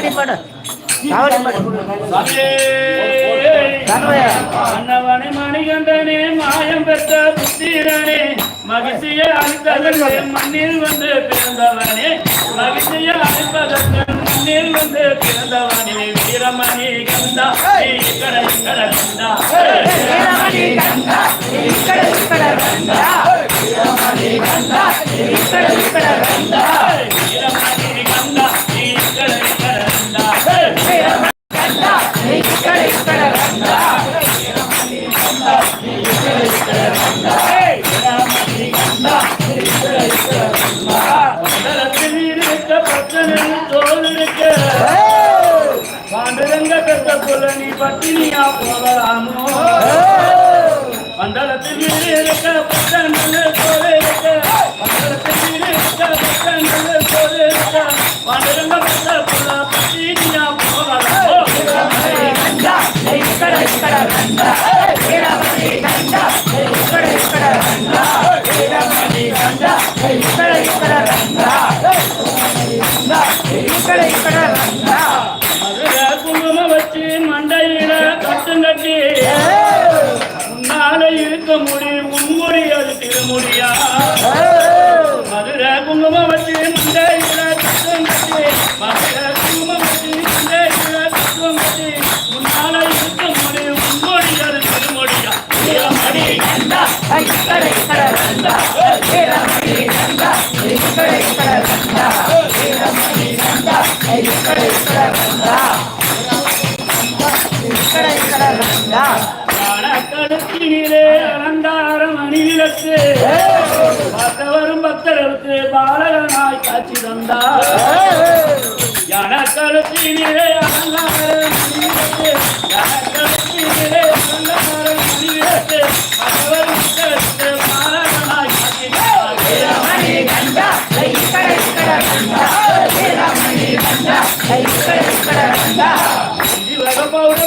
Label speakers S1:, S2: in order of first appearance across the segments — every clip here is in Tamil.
S1: காவடி பாடு. காவடி பாடு.
S2: கண்ணவனே மணிகண்டனே மாயம் பெற்ற புத்திரனே மகிழ்ச்சியை அழிப்பதற்கு மண்ணில் வந்து பிறந்தவனே. மகிழ்ச்சியை அழிப்பதற்கு மண்ணில் வந்து பிறந்தவனே. வீரமணி கந்தா இக்கட கந்தா.
S1: வீரமணி
S2: கந்தா
S1: வீரமணி
S2: கந்தா. பாண்டுரங்க பெற்ற புல நீ பத்தினியா போகலாமோ மண்டலத்தில் இருக்க பச்சனில் போல இருக்க மண்டலத்தில் மதுரை குங்குமம் வச்சு மண்டையில கட்டும் கட்டி இருக்க முடி முன்முடி அது திருமுடியா மதுரை குங்குமம் வச்சு மண்டையில கட்டி மதுரை குங்குமம் வச்சு மண்டையில கட்டும் கட்டி இருக்க முடி முன்முடி அது திருமுடியா வீரமணி
S1: கண்டா
S2: மணியிலே அலங்கார மணிவிளக்கு பத்தவரும் பக்தருக்கு பாலகனாய் காட்சி தந்தார். எனக்கருத்தினிலே அலங்கார மணிவிளக்கு எனக்கருத்தினிலே அலங்கார மணிவிளக்கு பத்தவரும் பக்தருக்கு பாலகனாய் காட்சி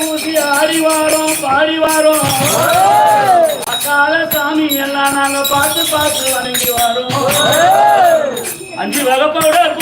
S2: பூசி ஆடிவாரோம் பாடிவாரோம் எல்லாம் நாங்க பார்த்து பார்த்து வணங்கி வரோம். அஞ்சு வகை பவுடர்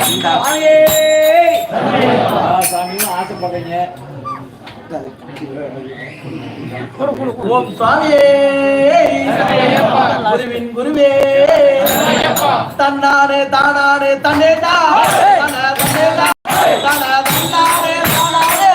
S1: கண்டா சாமின்னு ஆசைப்படுறீங்க.
S3: ஓம் குருவின் குருவே. தன்னானே தானானே தன்னே தான்.